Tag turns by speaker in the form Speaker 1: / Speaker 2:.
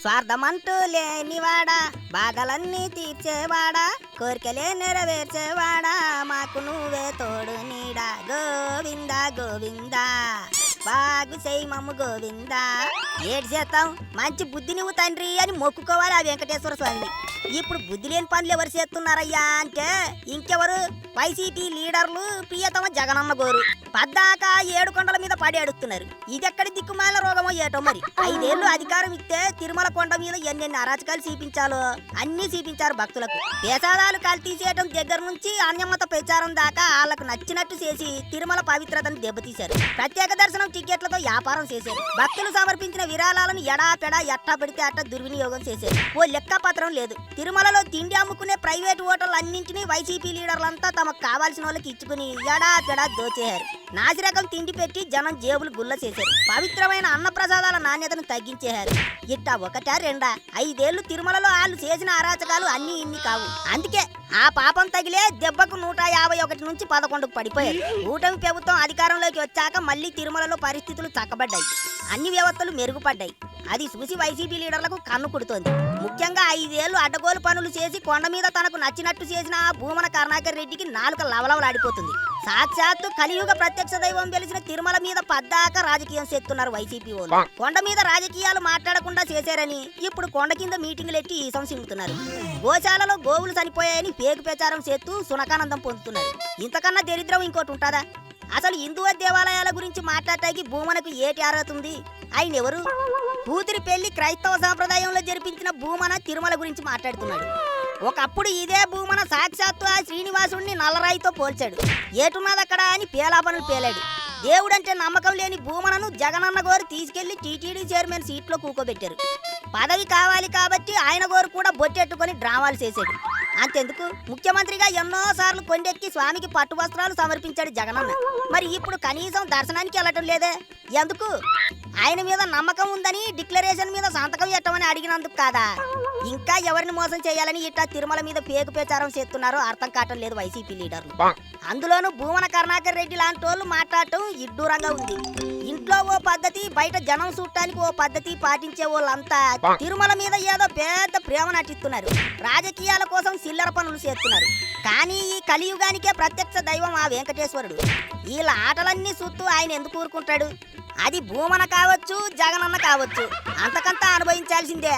Speaker 1: స్వార్థమంటూ లేనివాడా బాధలన్నీ తీర్చేవాడా కోరికలే నెరవేర్చేవాడా మాకు నువ్వే తోడు నీడా. గోవింద గోవింద బాగు చేయి మమ్ము గోవింద. ఏడు చేస్తాం మంచి బుద్ధి నువ్వు తండ్రి అని మొక్కుకోవాలి ఆ వెంకటేశ్వర స్వామిని. ఇప్పుడు బుద్ధి లేని పనులు ఎవరు చేస్తున్నారయ్యా అంటే ఇంకెవరు? వైసీపీ లీడర్లు ప్రియతమ జగనన్న గోరు. పద్దాక ఏడు కొండల మీద పడి అడుగుతున్నారు. ఇదెక్కడి దిక్కుమాల రోగమో ఏటో మరి? ఐదేళ్ళు అధికారం ఇస్తే తిరుమల కొండ మీద ఎన్నెన్ని అరాచకాలు చూపించాలో అన్ని చూపించారు భక్తులకు. దేశాదాలు కల్తీ దగ్గర నుంచి అన్యమత ప్రచారం దాకా వాళ్ళకు నచ్చినట్టు చేసి తిరుమల పవిత్రతను దెబ్బతీశారు. ప్రత్యేక దర్శనం టికెట్లతో వ్యాపారం చేశారు. భక్తులు సమర్పించిన విరాళాలను ఎడా పెడా ఎట్టా పెడితే అట్ట దుర్వినియోగం చేశారు. ఓ లెక్క పత్రం లేదు. తిరుమలలో తిండి అమ్ముకునే ప్రైవేట్ హోటల్ అన్నింటినీ వైసీపీ లీడర్లంతా తమకు కావాల్సిన వాళ్ళకి ఇచ్చుకుని ఎడా పెడా దోచేయారు నాసిరకం తిండి పెట్టి జనం జేబులు గుల్ల చేశారు. పవిత్రమైన అన్న ప్రసాదాల నాణ్యతను తగ్గించేశారు. ఇట్టా ఒకటా రెండా? ఐదేళ్ళు తిరుమలలో వాళ్ళు చేసిన అరాచకాలు అన్ని ఇన్ని కావు. అందుకే ఆ పాపం తగిలే దెబ్బకు నూట యాభై ఒకటి నుంచి పదకొండుకు పడిపోయారు. కూటమి ప్రభుత్వం అధికారంలోకి వచ్చాక మళ్ళీ తిరుమలలో పరిస్థితులు చక్కబడ్డాయి. అన్ని వ్యవస్థలు మెరుగుపడ్డాయి. అది చూసి వైసీపీ లీడర్లకు కన్ను కుడుతోంది. ముఖ్యంగా ఐదేళ్ళు అడ్డగోలు పనులు చేసి కొండ మీద తనకు నచ్చినట్టు చేసిన ఆ భూమన కరుణాకర్ రెడ్డికి నాలుక లవలవలాడిపోతుంది. సాక్షాత్తు కలియుగ ప్రత్యక్ష దైవం వెలిసిన తిరుమల మీద పద్దాక రాజకీయం చేస్తున్నారు వైసీపీ వాళ్ళు. కొండ మీద రాజకీయాలు మాట్లాడకుండా చేశారని ఇప్పుడు కొండ కింద మీటింగులు ఎట్టి ఈసం సింగుతున్నారు గోశాలలో గోవులు చనిపోయాయని పేగు ప్రచారం చేస్తూ సునకానందం పొందుతున్నారు. ఇంతకన్నా దరిద్రం ఇంకోటి ఉంటుందా? అసలు హిందూ దేవాలయాల గురించి మాట్లాడటానికి భూమనకు ఏటి అర్హత ఉంది? ఆయన ఎవరు? కూతురి పెళ్ళి క్రైస్తవ సాంప్రదాయంలో జరిపించిన భూమన తిరుమల గురించి మాట్లాడుతున్నాడు. ఒకప్పుడు ఇదే భూమన సాక్షాత్తు ఆ శ్రీనివాసుడిని నల్లరాయితో పోల్చాడు. ఏటున్నదక్కడ అని పేలాపనులు పేలాడు. దేవుడంటే నమ్మకం లేని భూమనను జగనన్న గోరు తీసుకెళ్ళి టీటీడీ చైర్మన్ సీట్లో కూకోబెట్టారు. పదవి కావాలి కాబట్టి ఆయన గోరు కూడా బొట్టెట్టుకొని డ్రామాలు చేశాడు. అంతెందుకు? ముఖ్యమంత్రిగా ఎన్నో సార్లు కొండెక్కి స్వామికి పట్టు వస్త్రాలు సమర్పించాడు జగనన్న. మరి ఇప్పుడు కనీసం దర్శనానికి వెళ్ళటం లేదే? ఎందుకు? ఆయన మీద నమ్మకం ఉందని డిక్లరేషన్ మీద సంతకం పెట్టమని అడిగినందుకు కాదా? ఇంకా ఎవరిని మోసం చేయాలని ఇట్లా తిరుమల మీద పేగు ప్రచారం చేస్తున్నారో అర్థం కావటం లేదు వైసీపీ లీడర్లు. అందులోనూ భూమన కరుణాకర్ రెడ్డి లాంటి వాళ్ళు మాట్లాడటం ఇడ్డూరంగా ఉంది. ఇంట్లో ఓ పద్ధతి బయట జనం చూడటానికి ఓ పద్ధతి పాటించే వాళ్ళంతా తిరుమల మీద ఏదో పెద్ద ప్రేమ నటిస్తున్నారు. రాజకీయాల కోసం చిల్లర పనులు చేస్తున్నారు. కానీ ఈ కలియుగానికే ప్రత్యక్ష దైవం ఆ వెంకటేశ్వరుడు. వీళ్ళ ఆటలన్నీ చూస్తూ ఆయన ఎందుకు ఊరుకుంటాడు? అది భూమన కావచ్చు జగనన్న కావచ్చు. అంతకంతా అనుభవించాల్సిందే.